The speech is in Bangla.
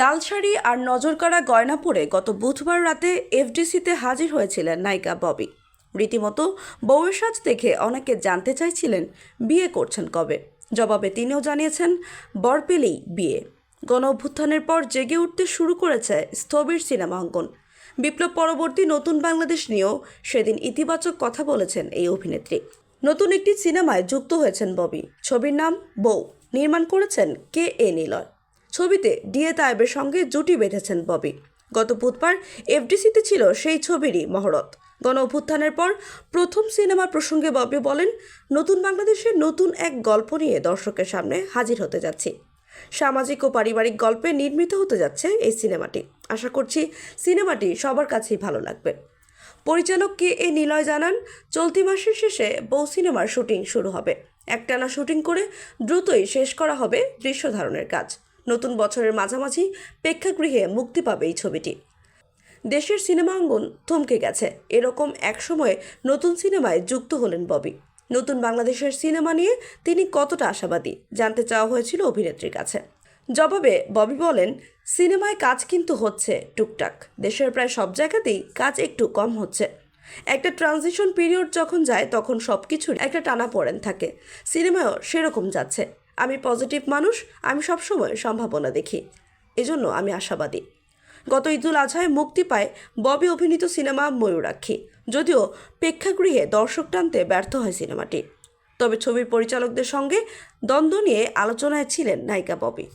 লাল শাড়ি আর নজরকাড়া গয়না পরে গত বুধবার রাতে এফডিসিতে হাজির হয়েছিলেন নায়িকা ববি। রীতিমতো বউয়ের সাজ দেখে অনেকে জানতে চাইছিলেন বিয়ে করছেন কবে। জবাবে তিনিও জানিয়েছেন, বর পেলেই বিয়ে। গণ অভ্যুত্থানের পর জেগে উঠতে শুরু করেছে স্থবির সিনেমা অঙ্গন। বিপ্লব পরবর্তী নতুন বাংলাদেশ নিয়েও সেদিন ইতিবাচক কথা বলেছেন এই অভিনেত্রী। নতুন একটি সিনেমায় যুক্ত হয়েছেন ববি। ছবির নাম বউ নির্মাণ করেছেন কে এ নিলয়। ছবিতে ডিএ তায়েবের সঙ্গে জুটি বেঁধেছেন ববি। গত বুধবার এফডিসিতে ছিল সেই ছবিরই মহরত। গণ অভ্যুত্থানের পর প্রথম সিনেমার প্রসঙ্গে ববি বলেন, নতুন বাংলাদেশের নতুন এক গল্প নিয়ে দর্শকের সামনে হাজির হতে যাচ্ছি। সামাজিক ও পারিবারিক গল্পে নির্মিত হতে যাচ্ছে এই সিনেমাটি। আশা করছি সিনেমাটি সবার কাছেই ভালো লাগবে। পরিচালক কে এ নিলয় জানান, চলতি মাসের শেষে বউ সিনেমার শুটিং শুরু হবে। একটানা শুটিং করে দ্রুতই শেষ করা হবে দৃশ্য ধারণের কাজ। নতুন বছরের মাঝামাঝি প্রেক্ষাগৃহে মুক্তি পাবে এই ছবিটি। দেশের সিনেমা অঙ্গন থমকে গেছে। এরকম এক সময়ে নতুন সিনেমায় যুক্ত হলেন ববি। নতুন বাংলাদেশের সিনেমা নিয়ে তিনি কতটা আশাবাদী, জানতে চাওয়া হয়েছিল অভিনেত্রীর কাছে। জবাবে ববি বলেন, সিনেমায় কাজ কিন্তু হচ্ছে টুকটাক। দেশের প্রায় সব জায়গাতেই কাজ একটু কম হচ্ছে। একটা ট্রানজিশন পিরিয়ড যখন যায়, তখন সব কিছুর একটা টানা পড়েন থাকে। সিনেমায়ও সেরকম যাচ্ছে। আমি পজিটিভ মানুষ, আমি সবসময় সম্ভাবনা দেখি। এজন্য আমি আশাবাদী। গত ঈদুল আজহায় মুক্তি পায় ববি অভিনীত সিনেমা ময়ূরাক্ষী, যদিও প্রেক্ষাগৃহে দর্শক টানতে ব্যর্থ হয় সিনেমাটি। তবে ছবির পরিচালকদের সঙ্গে দ্বন্দ্ব নিয়ে আলোচনায় ছিলেন নায়িকা ববি।